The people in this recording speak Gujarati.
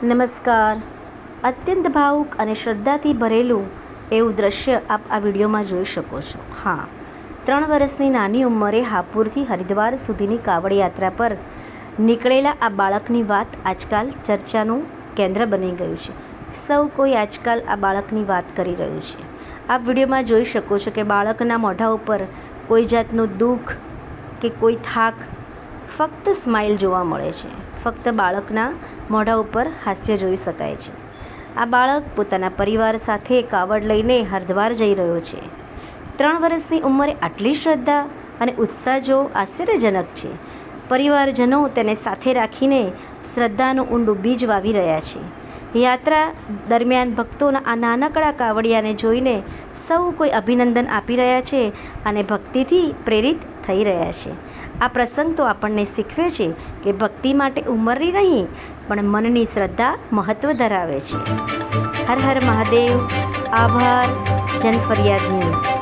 નમસ્કાર. અત્યંત ભાવુક અને શ્રદ્ધાથી ભરેલું એવું દ્રશ્ય આપ આ વિડીયોમાં જોઈ શકો છો. હા, ત્રણ વર્ષની નાની ઉંમરે હાપુરથી હરિદ્વાર સુધીની કાવડ યાત્રા પર નીકળેલા આ બાળકની વાત આજકાલ ચર્ચાનું કેન્દ્ર બની ગયું છે. સૌ કોઈ આજકાલ આ બાળકની વાત કરી રહ્યું છે. આપ વિડીયોમાં જોઈ શકો છો કે બાળકના મોઢા ઉપર કોઈ જાતનું દુઃખ કે કોઈ થાક ફક્ત સ્માઇલ જોવા મળે છે. ફક્ત બાળકના મોઢા ઉપર હાસ્ય જોઈ શકાય છે. આ બાળક પોતાના પરિવાર સાથે કાવડ લઈને હરદ્વાર જઈ રહ્યો છે. ત્રણ વર્ષની ઉંમરે આટલી શ્રદ્ધા અને ઉત્સાહ જો આશ્ચર્યજનક છે. પરિવારજનો તેને સાથે રાખીને શ્રદ્ધાનું ઊંડું બીજ વાવી રહ્યા છે. યાત્રા દરમિયાન ભક્તોના આ નાનકડા કાવડિયાને જોઈને સૌ કોઈ અભિનંદન આપી રહ્યા છે અને ભક્તિથી પ્રેરિત થઈ રહ્યા છે. આ પ્રસંગ તો આપણને શીખવે છે કે ભક્તિ માટે ઉંમરની નહીં, પણ મનની શ્રદ્ધા મહત્ત્વ ધરાવે છે. હર હર મહાદેવ, આભાર જન ફરિયાદ ન્યૂઝ.